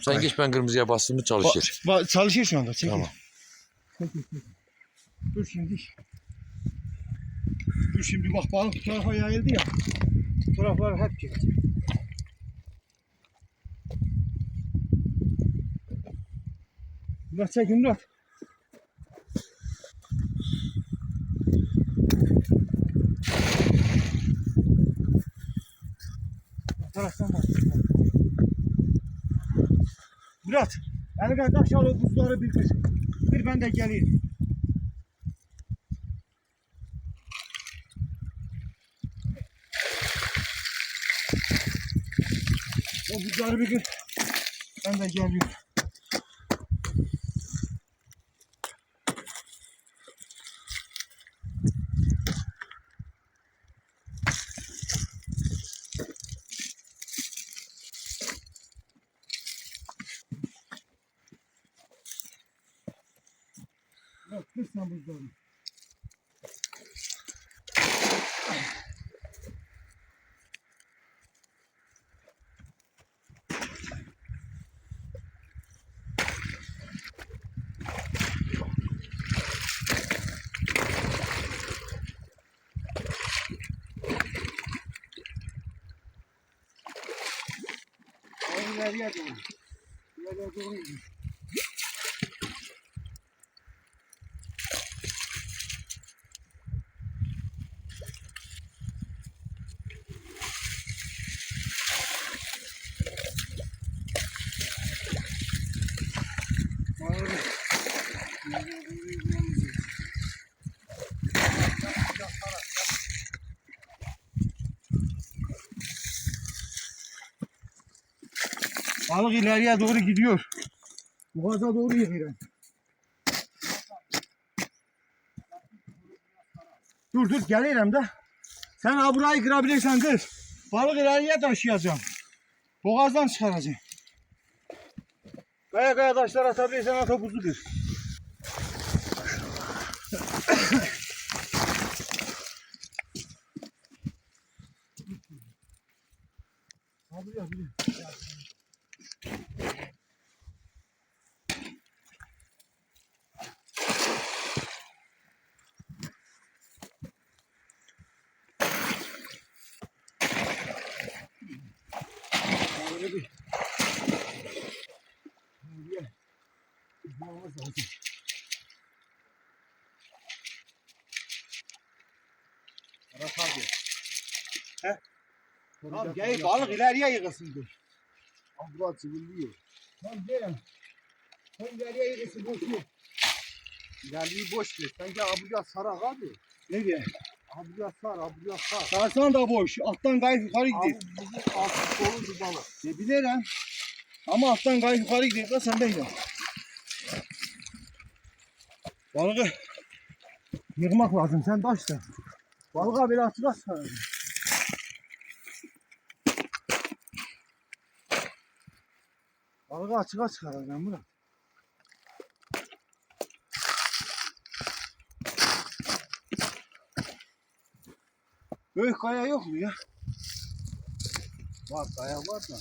Sen geç ben kırmızıya bastım mı çalışır. Ba- çalışıyor şu anda. Çekil. Tamam. Çekil, çekil. Dur şimdi. Dur şimdi bak balık bu tarafa yayıldı ya. Bu taraflar hep gitti. Murat çekin Murat. Bu taraftan bak. Murat, eline taş al o buzları bir bir. Bir ben de geleyim. O buzları bir bir. Ben de geliyorum. Sen buzları. Onu ileriye doğru. İleriye doğru gidiyor. Balık ileriye doğru gidiyor. Boğaza doğru gidiyor. Dur dur gelirim de. Sen ha burayı kırabilirsen kır. Balık ileriye taşıyacağım. Boğazdan çıkaracağım. Kaya kaya taşlar atabilirsen at o buzu kır. Bir. Böyle. Boğaz lazım. Aras abi. He? Tamam gel balık ileriye yıkılsın dur. Abla çiviliyor. Tamam gelin. Sen ileriye yıkılsın boş ver. İlerliği boş ver. Sanki abuca sarak abi. Ne diye? Abuca sar, abuca sar. Sarsan da boş. Alttan gayet yukarı Abi gidiyor. bizim altı soluydu balık. Ne bilirim. Ama alttan gayet yukarı gidiyor. Da sen de Balığı yıkmak lazım. Sen taşsın. Balığa bir açık aç saracağım. Balığı açık aç çıkaracağım Murat. Büyük kaya yok mu ya? Var, kaya var da.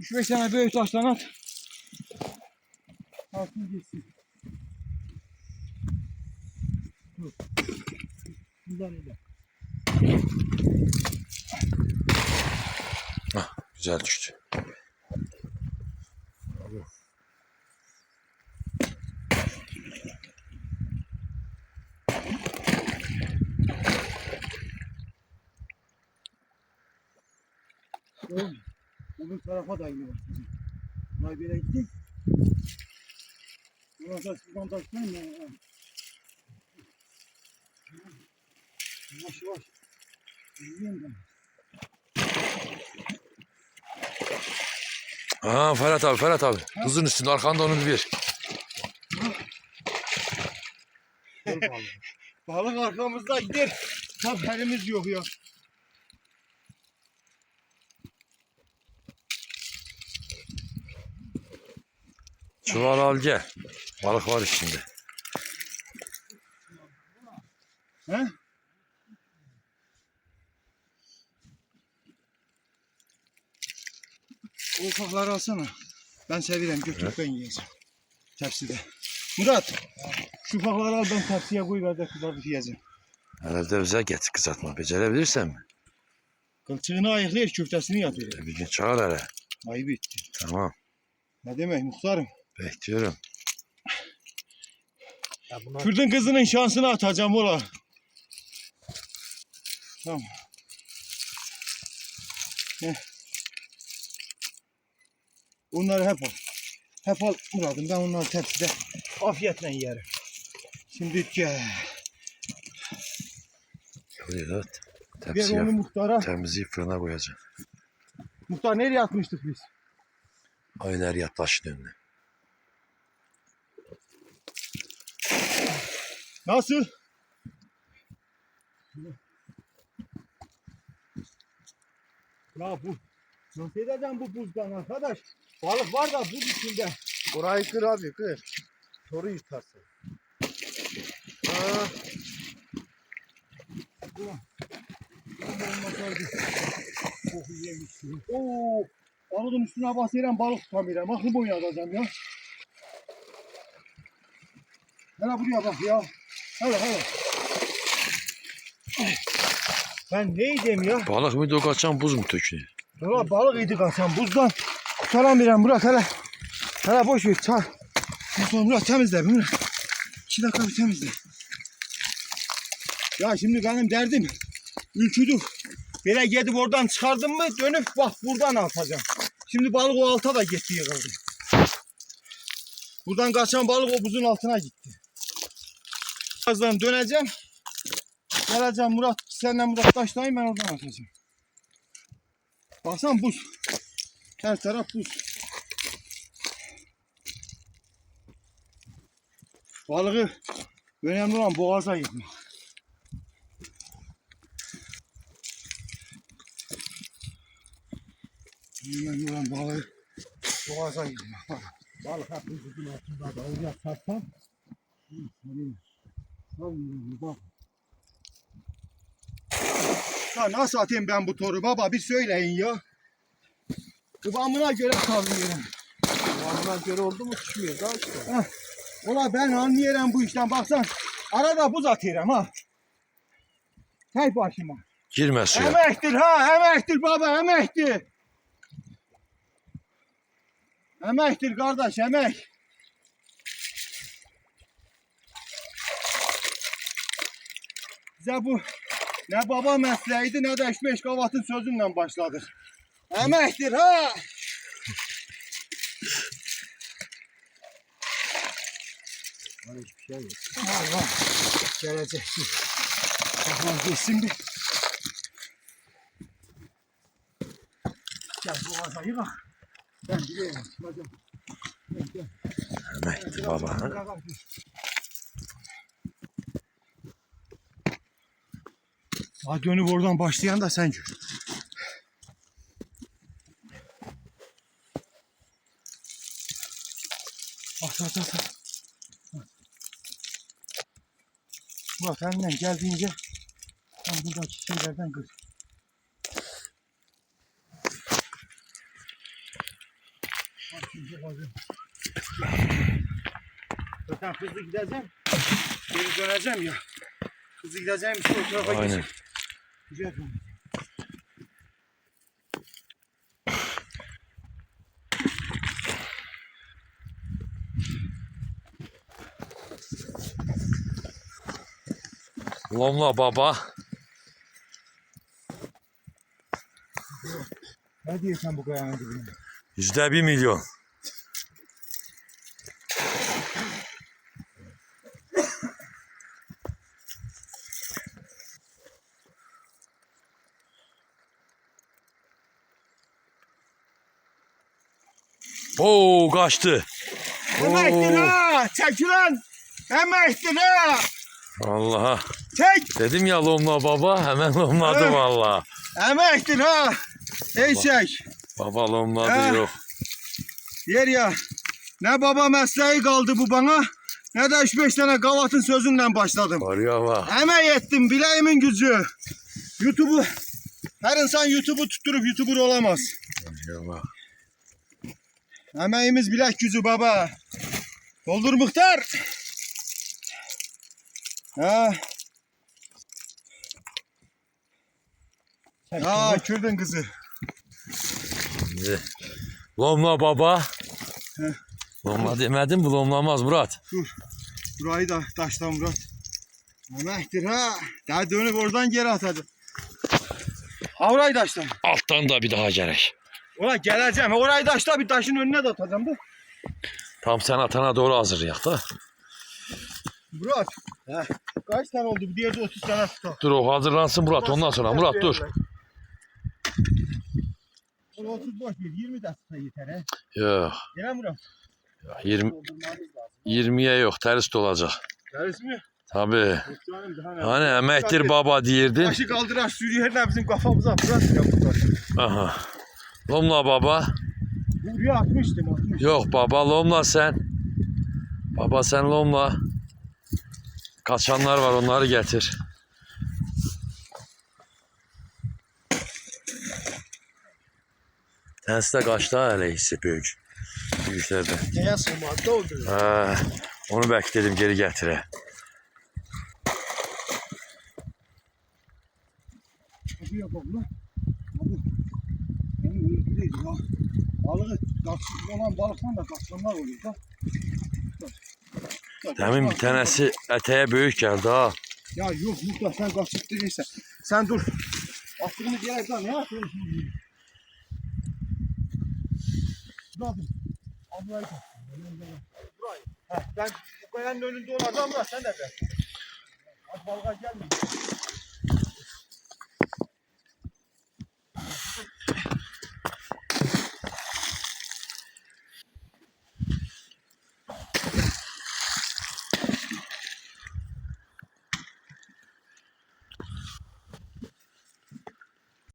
3-5 tane büyük taştan at. Alsın gitsin. Dur. Bundan öyle. Güzel düştü. Oğlum, Öbür tarafa da iniyor. Buraya bir yere gitti. Burası şuradan taşlayayım ya. ha. Yavaş yavaş. Yiyeyim ben. Aa Ferhat abi Ferhat abi. Kızın üstünde arkanda onu bir. Balık arkamızda gider. Haberimiz yok ya. Çuval al gel. Balık var içinde. He? Ufakları alsana. Ben seviyorum. Götür ben yiyeceğim. Tepside. Murat. Şu ufakları al ben tepsiye koy ver de kızartıp yiyeceğim. Herhalde özel getir kızartma. Becerebilirsen mi? Kılçığını ayıklayır köftesini yatırır. Bir gün çağır hele. Ayıp etti. Tamam. Ne demek muhtarım? Bekliyorum. Ya bunlar Kürdün kızının şansını atacağım ola. Tamam. Heh. Onları hep al. Hep al Murat'ım ben onları tepside afiyetle yerim. Şimdi gel. Ver Tepsiye onu muhtara. temizleyip fırına koyacağım. Muhtar nereye atmıştık biz? Aylar yat taşın önüne. Nasıl? Ya bu nasıl edeceğim bu buzdan arkadaş? Balık var da buz içinde. Orayı kır abi kır. Soru yırtarsın. Ha, Koku yemiş. Oo, balığın üstüne basıyorum balık tutamıyorum. Aklı boyun atacağım ya. Hele buraya bak ya. Hele hele. Ben neydim ya? Balık mı o kaçan buz mu töküyor? Valla balık yedik Hasan buzdan. Tutamıyorum Murat hele. Hele boş ver. Çal. Murat, Murat temizle bir Murat. İki dakika bir temizle. Ya şimdi benim derdim ülküdür. Böyle gidip oradan çıkardım mı dönüp bak buradan atacağım. Şimdi balık o alta da gitti yıkıldı. Buradan kaçan balık o buzun altına gitti. Birazdan döneceğim. Geleceğim Murat, senle Murat taşlayın ben oradan atacağım. Baksana buz. Her taraf buz. Balığı önemli olan boğaza yıkmak. Önemli olan balığı boğaza. Bak, Balık hep buzun altında da oraya sarsam. Bak. Ya nasıl atayım ben bu toru baba bir söyleyin ya. Kıvamına göre sallıyorum. Kıvamına göre oldu mu düşmüyor daha işte. Ola ben anlıyorum bu işten baksan. Arada buz atıyorum ha. Tek başıma. Girme suya. Emektir ha emektir baba emektir. Emektir kardeş emek. Bize bu ne baba mesleğiydi ne de 3-5 kavatın sözünden başladık. Emektir ha. Hani hiçbir şey yok. Allah gelecek. Tamam geçsin bir. Gel bu azayı bak. Ben biliyorum. Hadi. Gel, gel. Emekti baba. ha? Bırak abi. Ha dönüp oradan başlayan da sen gör. Bak bak bak. bak. Bak elinden geldiğince sen buradaki şeylerden kır. Zaten hızlı gideceğim. Geri döneceğim ya. Hızlı gideceğim işte o tarafa Aynen. geçeyim. Güzel dön. Lomla baba. Ne diyorsun bu kayanın dibine? Yüzde bir milyon. Oo kaçtı. Emektir Oo. ha! Çek ulan! Emektir ha! Allah'a. Çek! Dedim ya lomla baba hemen lomladı Evet. valla. Emektir ha! Ey çek! Baba lomladı Ha. yok. Yer ya. Ne baba mesleği kaldı bu bana ne de 3-5 tane gavatın sözünden başladım. Oraya bak. Emek ettim bileğimin gücü. YouTube'u her insan YouTube'u tutturup YouTuber olamaz. Oraya bak. Emeğimiz bilek gücü baba. Doldur muhtar. Ha. Ha Kürdün kızı. Şimdi. Lomla baba. Heh. Lomla demedim bu lomlamaz Murat. Burayı da taşla Murat. Emektir ha. Daha dönüp oradan geri atadı. Ha orayı taşla. Alttan da bir daha gerek. Ulan geleceğim. Orayı taşla bir taşın önüne de atacağım da. Tam sen atana doğru hazır yak da. Murat. Heh. Kaç tane oldu? Bir diğerde 30 tane tutar. Dur o hazırlansın Murat ondan sonra. Murat dur. Onu 30 boş ver. 20 de tutar yeter he. Yok. Gel Murat. 20, 20'ye yok ters olacak. Gerisi mi? Tabii. Hani emektir baba diyirdin. Taşı kaldıraş sürüyor her bizim kafamıza. Murat ya bu taş. Aha. Lomla baba. Buraya atmıştım atmış. Yok baba lomla sen. Baba sen lomla. Kaçanlar var onları getir. Tensi de kaçtı hele hissi büyük. Büyüklerden. Neye sığmadı oldu? Ha, onu bekledim geri getire. Kapı yapalım lan. Öldürüyor ya. Balığı olan balıktan da kaçanlar oluyor da. Demin bir tanesi eteğe büyük geldi ha. Ya yok Muhtar sen kaçıp değilsen. Sen dur. Attığımız yere daha ne yapıyorsun şimdi? Murat'ım. Ablayı. Burayı. Heh, ben bu kayanın önünde olacağım da sen de gel. Hadi balığa gelme.